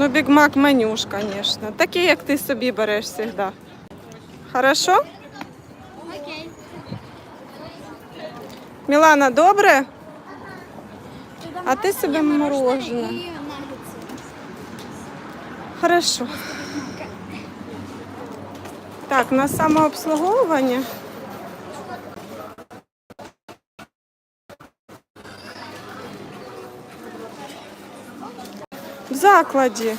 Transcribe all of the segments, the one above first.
Ну, бігмак менюш, звісно. Такий, як ти собі береш завжди. Хорошо? Окей. Мілана, добре? А ти собі морожене. Хорошо. Так, на самообслуговування. В закладі. Так. Можно я отсюда? Не, Милан, здесь. Вот твое.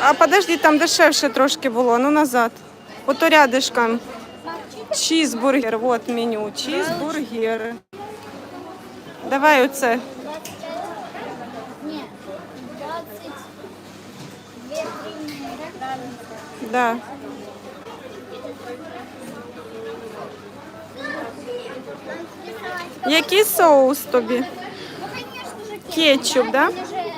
А подожди, там дешевше трошки було. Ну назад. Ото рядишком. Мальчик. Чізбургер. Вот меню. Чізбургер. Давай оце. Да. Який соус тобі? Ну, Кетчуп, да? Чили.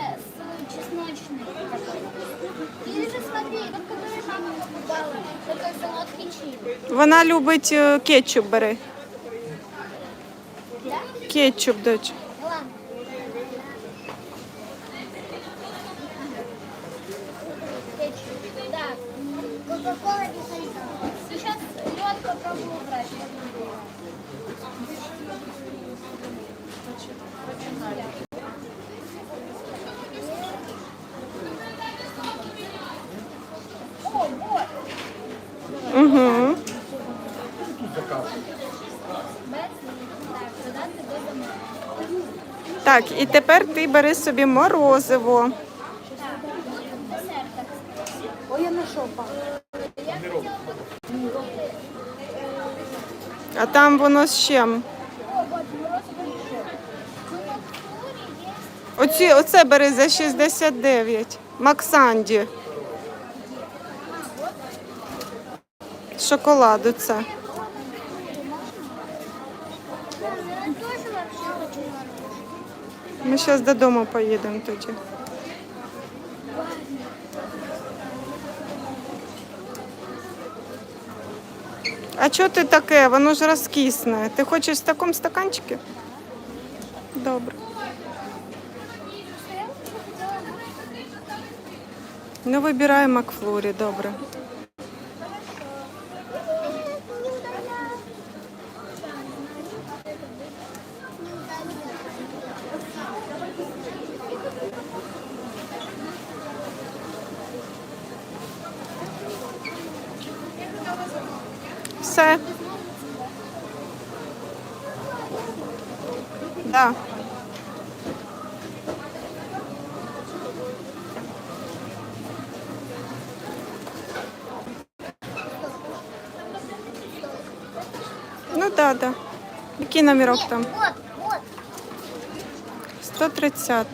Вона любить е, кетчуп бери. Кетчуп, доч. Ладно. Кетчуп. Так. Кока-кола без льда. Сейчас лед попробую убрать. О, вот. Угу. Так, і тепер ти бери собі морозиво. Ой, я знайшов А там воно з чим? Оці, оце бери за 69. Максанді. Шоколаду це. Ми зараз додому поїдемо тоді. А що ти таке? Воно ж розкисне. Ти хочеш в такому стаканчику? Добре. Ну, вибирай Макфлорі, добре. Все. Да. Ну да, да. Який номерок там? Вот, вот. 130.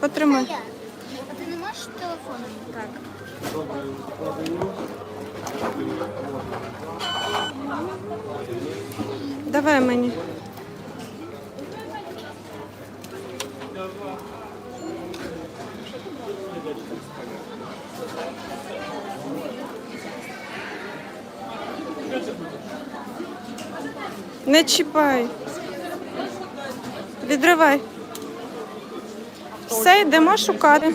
Потримай. Я. А ты не можешь телефоном как? Давай мені. Не чіпай. Відривай. Все, йдемо шукати.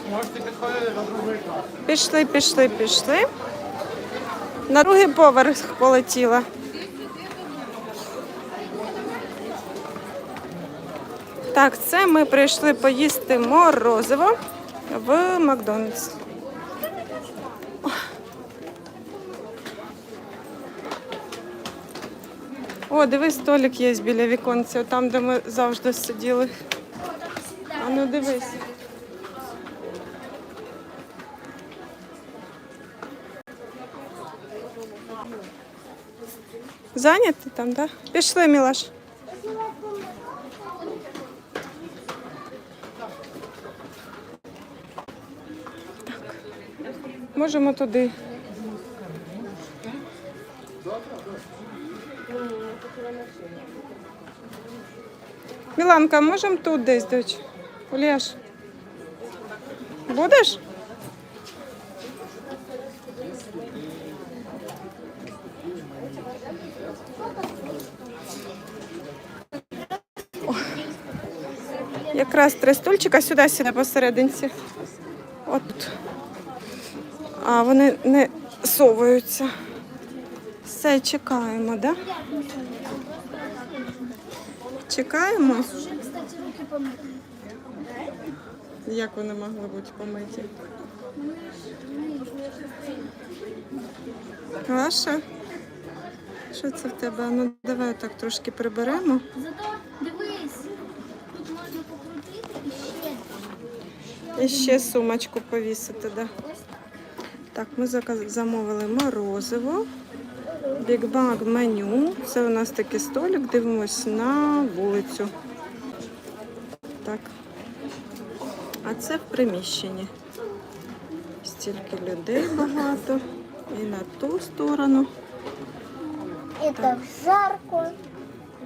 Пішли, пішли, пішли. На другий поверх полетіла. Так, це ми прийшли поїсти морозиво в Макдональдс. О, дивись, столик є біля віконця, там, де ми завжди сиділи. А ну дивись. Зайнятий там, так? Да? Пішли, Мілаш. Можемо туди. Міланка, можемо тут десь, доч? Уляш. Будеш? Якраз три стульчика сюди сюди посерединці. От. А вони не совуються. Все, чекаємо, да? Чекаємо. Як вони могли бути помиті? Ваша? Що це в тебе? Ну давай так трошки приберемо. Зато дивись, тут можна покрутити і ще. Сумочку повісити, да. Так. Так, ми замовили морозиво, бікбаг меню. Це у нас такий столик, дивимось на вулицю. Так. А це в приміщенні. Стільки людей багато. І на ту сторону. Это жарко.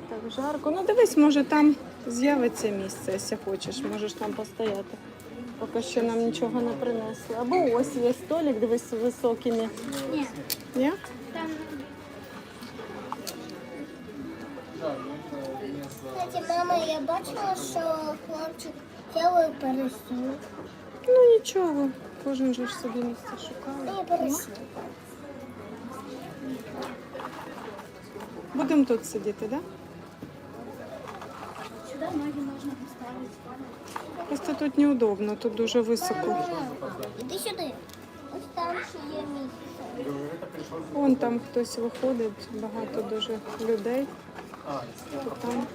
Так жарко. Ну дивись, може там з'явиться місце, якщо хочеш, можеш там постояти. Поки що нам нічого не принесли. Або ось є столик, дивись, з високими. Ні, Ні? там. Кстати, мама, я бачила, що хлопчик хотів пересів. Ну нічого, кожен же ж собі місце шукає. І пересів. Будемо тут сидіти, так? Да? Сюди ноги можна поставити. Просто тут неудобно, тут дуже високо. Іди сюди. Ось там ще є місце. Вон там хтось виходить, багато дуже людей. Там.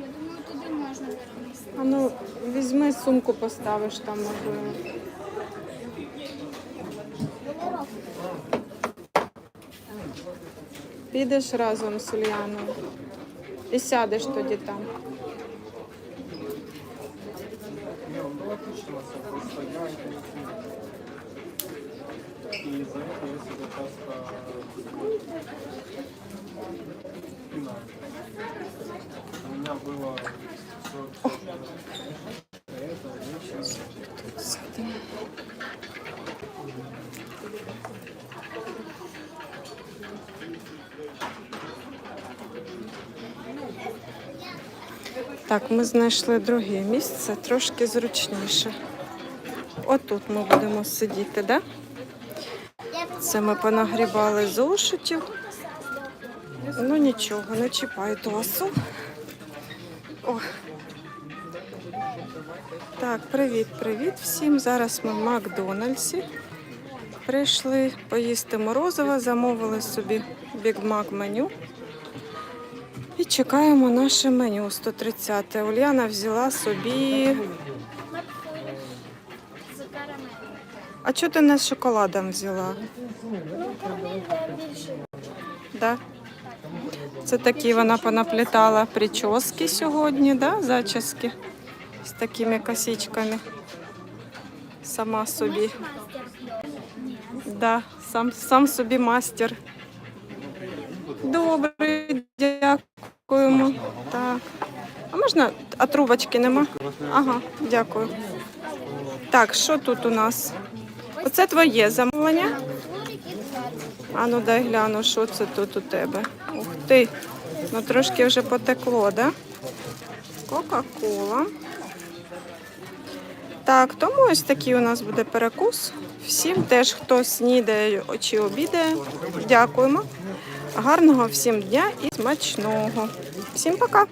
Я думаю, туди можна перенести. А ну, візьми сумку, поставиш там, можливо. Підеш разом з Ульяною і сядеш тоді там. он был отлично, просто я И за это я себя часто пинаю. У меня было все это Так, ми знайшли друге місце, трошки зручніше. Отут ми будемо сидіти, да? Це ми понагрібали зошитів. Ну нічого, не чіпай досу. О. Так, привіт, привіт всім. Зараз ми в Макдональдсі. Прийшли поїсти морозиво, замовили собі Big Mac меню. І чекаємо наше меню 130. Ульяна взяла собі. А чого ти не з шоколадом взяла? Да? Це такі вона понаплітала прически сьогодні, да? зачіски з такими косичками. Сама собі. Да, сам, сам собі мастер. Добре, дякуємо. Так. А можна, а трубочки нема? Ага, дякую. Так, що тут у нас? Оце твоє замовлення? А ну дай гляну, що це тут у тебе. Ух ти. Ну трошки вже потекло, да? Кока-кола. Так, тому ось такий у нас буде перекус. Всім теж, хто снідає чи обідає, дякуємо. Гарного всім дня і смачного. Всім пока!